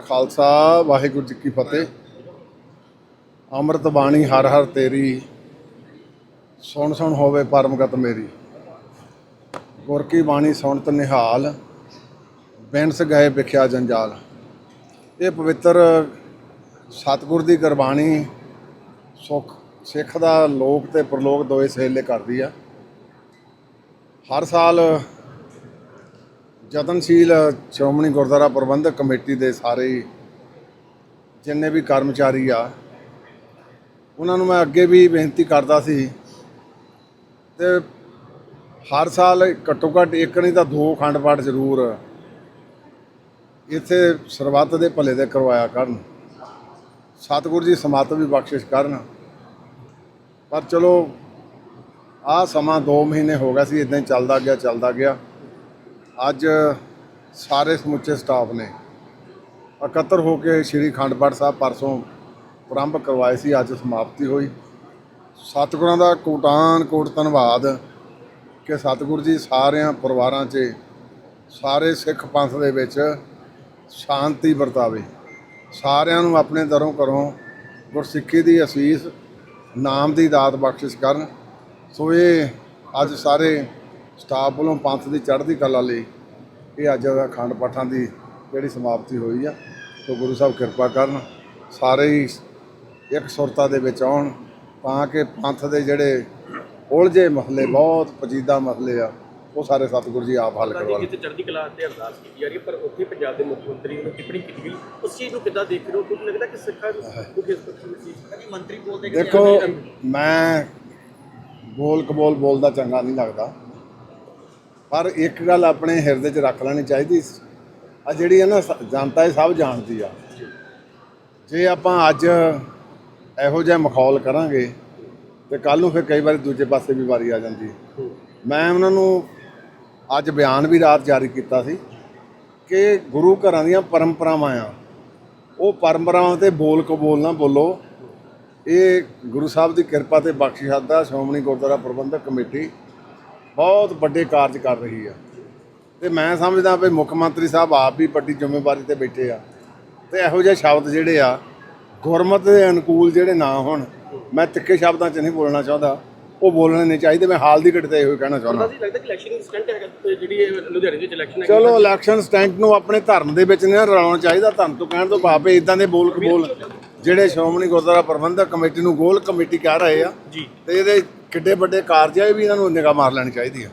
ਖਾਲਸਾ, ਵਾਹਿਗੁਰੂ ਜੀ ਕੀ ਫਤਿਹ। ਅੰਮ੍ਰਿਤ ਬਾਣੀ ਹਰ ਹਰ ਤੇਰੀ, ਸੁਣ ਸੁਣ ਹੋਵੇ ਪਰਮਗਤ ਮੇਰੀ। ਗੁਰ ਕੀ ਬਾਣੀ ਸੁਣਤ ਨਿਹਾਲ ਬੈਂਸ ਗਏ ਵਿਖਿਆ ਜੰਜਾਲ। ਇਹ ਪਵਿੱਤਰ ਸਤਿਗੁਰ ਦੀ ਗੁਰਬਾਣੀ ਸੁਖ, ਸਿੱਖ ਦਾ ਲੋਕ ਤੇ ਪ੍ਰਲੋਕ ਦੋਏ ਸਹੇਲੇ ਕਰਦੀ ਆ। ਹਰ ਸਾਲ ਯਤਨਸ਼ੀਲ ਸ਼੍ਰੋਮਣੀ ਗੁਰਦੁਆਰਾ ਪ੍ਰਬੰਧਕ ਕਮੇਟੀ ਦੇ ਸਾਰੇ ਜਿੰਨੇ ਵੀ ਕਰਮਚਾਰੀ ਆ, ਉਹਨਾਂ ਨੂੰ ਮੈਂ ਅੱਗੇ ਵੀ ਬੇਨਤੀ ਕਰਦਾ ਸੀ ਤੇ ਹਰ ਸਾਲ ਘੱਟੋ ਘੱਟ ਇੱਕ ਨਹੀਂ ਤਾਂ ਦੋ ਖੰਡ ਪਾਠ ਜ਼ਰੂਰ ਇੱਥੇ ਸਰਬੱਤ ਦੇ ਭਲੇ ਦੇ ਕਰਵਾਇਆ ਕਰਨ। ਸਤਿਗੁਰੂ ਜੀ ਸਮਤ ਵੀ ਬਖਸ਼ਿਸ਼ ਕਰਨ। ਪਰ ਚਲੋ ਆ ਸਮਾਂ 2 ਮਹੀਨੇ ਹੋ ਗਿਆ ਸੀ ਇਦਾਂ ਹੀ ਚੱਲਦਾ ਗਿਆ ਚੱਲਦਾ ਗਿਆ। ਅੱਜ ਸਾਰੇ ਸਮੁੱਚੇ ਸਟਾਫ ਨੇ ਇਕੱਤਰ ਹੋ ਕੇ ਸ਼੍ਰੀ ਅਖੰਡ ਪਾਠ ਸਾਹਿਬ ਪਰਸੋਂ ਪ੍ਰਾਰੰਭ ਕਰਵਾਏ ਸੀ, ਅੱਜ ਸਮਾਪਤੀ ਹੋਈ। ਸਤਿਗੁਰਾਂ ਦਾ ਕੋਟਾਨ ਕੋਟ ਧੰਨਵਾਦ ਕਿ ਸਤਿਗੁਰ ਜੀ ਸਾਰਿਆਂ ਪਰਿਵਾਰਾਂ 'ਚ, ਸਾਰੇ ਸਿੱਖ ਪੰਥ ਦੇ ਵਿੱਚ ਸ਼ਾਂਤੀ ਵਰਤਾਵੇ। ਸਾਰਿਆਂ ਨੂੰ ਆਪਣੇ ਦਰੋਂ ਘਰੋਂ ਗੁਰਸਿੱਖੀ ਦੀ ਅਸੀਸ, ਨਾਮ ਦੀ ਦਾਤ ਬਖਸ਼ਿਸ਼ ਕਰਨ। ਸੋ ਇਹ ਅੱਜ ਸਾਰੇ ਸਟਾਫ ਵੱਲੋਂ ਪੰਥ ਦੀ ਚੜ੍ਹਦੀ ਕਲਾ ਲਈ ਇਹ ਅੱਜ ਦਾ ਅਖੰਡ ਪਾਠਾਂ ਦੀ ਜਿਹੜੀ ਸਮਾਪਤੀ ਹੋਈ ਆ ਸੋ ਗੁਰੂ ਸਾਹਿਬ ਕਿਰਪਾ ਕਰਨ ਸਾਰੇ ਹੀ ਇੱਕ ਸੁਰਤਾ ਦੇ ਵਿੱਚ ਆਉਣ ਤਾਂ ਕਿ ਪੰਥ ਦੇ ਜਿਹੜੇ ਉਲਝੇ ਮਸਲੇ ਬਹੁਤ ਪਜੀਦਾ ਮਸਲੇ ਆ ਉਹ ਸਾਰੇ ਸਤਿਗੁਰੂ ਜੀ ਆਪ ਹੱਲ ਕਰਵਾ ਜਿੱਥੇ ਚੜ੍ਹਦੀ ਕਲਾ ਤੇ ਅਰਦਾਸ ਕੀਤੀ ਜਾ ਰਹੀ ਹੈ ਪਰ ਉੱਥੇ ਪੰਜਾਬ ਦੇ ਮੁੱਖ ਮੰਤਰੀ ਨੂੰ ਟਿੱਪਣੀ ਕੀਤੀ ਗਈ। ਉਸ ਚੀਜ਼ ਨੂੰ ਕਿੱਦਾਂ ਦੇਖ ਰਹੇ ਹੋ? ਤੁਹਾਨੂੰ ਲੱਗਦਾ ਕਿ ਸਿੱਖਾਂ ਨੂੰ ਦੁੱਖ ਇਸ ਪੱਖੀ ਸੀ ਮੰਤਰੀ ਬੋਲਦੇ ਦੇਖੋ ਮੈਂ ਬੋਲ ਕਬੋਲ ਬੋਲਦਾ ਚੰਗਾ ਨਹੀਂ ਲੱਗਦਾ। ਪਰ ਇੱਕ ਗੱਲ ਆਪਣੇ ਹਿਰਦੇ 'ਚ ਰੱਖ ਲੈਣੀ ਚਾਹੀਦੀ ਆ ਜਿਹੜੀ ਹੈ ਨਾ ਜਨਤਾ ਇਹ ਸਭ ਜਾਣਦੀ ਆ। ਜੇ ਆਪਾਂ ਅੱਜ ਇਹੋ ਜਿਹਾ ਮਖੌਲ ਕਰਾਂਗੇ ਤੇ ਕੱਲ ਨੂੰ ਫਿਰ ਕਈ ਵਾਰੀ ਦੂਜੇ ਪਾਸੇ ਵੀ ਵਾਰੀ ਆ ਜਾਂਦੀ। ਮੈਂ ਉਹਨਾਂ ਨੂੰ ਅੱਜ ਬਿਆਨ ਵੀ ਰਾਤ ਜਾਰੀ ਕੀਤਾ ਸੀ ਕਿ ਗੁਰੂ ਘਰਾਂ ਦੀਆਂ ਪਰੰਪਰਾਵਾਂ ਆ। ਉਹ ਪਰੰਪਰਾਵਾਂ ਤੇ ਬੋਲ ਕਬੋਲ ਨਾ ਬੋਲੋ। ਇਹ ਗੁਰੂ ਸਾਹਿਬ ਦੀ ਕਿਰਪਾ ਤੇ ਬਖਸ਼ਿਸ਼ ਦਾ ਸ਼੍ਰੋਮਣੀ ਗੁਰਦੁਆਰਾ ਪ੍ਰਬੰਧਕ ਕਮੇਟੀ ਬਹੁਤ ਵੱਡੇ ਕਾਰਜ ਕਰ ਰਹੀ ਆ। ਤੇ ਮੈਂ ਸਮਝਦਾ ਵੀ ਮੁੱਖ ਮੰਤਰੀ ਸਾਹਿਬ ਆਪ ਵੀ ਵੱਡੀ ਜ਼ਿੰਮੇਵਾਰੀ ਤੇ ਬੈਠੇ ਆ। ਤੇ ਇਹੋ ਜਿਹੇ ਸ਼ਬਦ ਜਿਹੜੇ ਆ ਗੁਰਮਤਿ ਦੇ ਅਨੁਕੂਲ ਜਿਹੜੇ ਨਾ ਹੋਣ ਮੈਂ ਤਿੱਖੇ ਸ਼ਬਦਾਂ 'ਚ ਨਹੀਂ ਬੋਲਣਾ ਚਾਹੁੰਦਾ। ਉਹ ਬੋਲਣੇ ਨਹੀਂ ਚਾਹੀਦੇ ਮੈਂ ਹਾਲ ਦੀ ਘੜੀ ਤੇ ਇਹੋ ਹੀ ਕਹਿਣਾ ਚਾਹੁੰਦਾ। ਜੀ ਲੱਗਦਾ ਕਿ ਇਲੈਕਸ਼ਨ ਸਟੰਟ ਤੇ ਜਿਹੜੀ ਲੁਧਿਆਣੇ ਵਿੱਚ ਇਲੈਕਸ਼ਨ ਹੈ ਚਲੋ ਇਲੈਕਸ਼ਨ ਸਟੈਂਟ ਨੂੰ ਆਪਣੇ ਧਰਮ ਦੇ ਵਿੱਚ ਨਹੀਂ ਰਲਾਉਣਾ ਚਾਹੀਦਾ। ਧਰਮ ਤੋਂ ਕਹਿਣ ਤੋਂ ਭਾਵੇਂ ਇਦਾਂ ਦੇ ਬੋਲ ਕਬੋਲ ਜਿਹੜੇ ਸ਼੍ਰੋਮਣੀ ਗੁਰਦੁਆਰਾ ਪ੍ਰਬੰਧਕ ਕਮੇਟੀ ਨੂੰ ਗੋਲ ਕਮੇਟੀ ਕਹਿ ਰਹੇ ਆ। ਜੀ। ਤੇ ਇਹਦੇ ਕਿੱਡੇ ਵੱਡੇ ਕਾਰਜ ਆ ਇਹ ਵੀ ਇਹਨਾਂ ਨੂੰ ਨਿਗਾਹ ਮਾਰ ਲੈਣੀ ਚਾਹੀਦੀ ਹੈ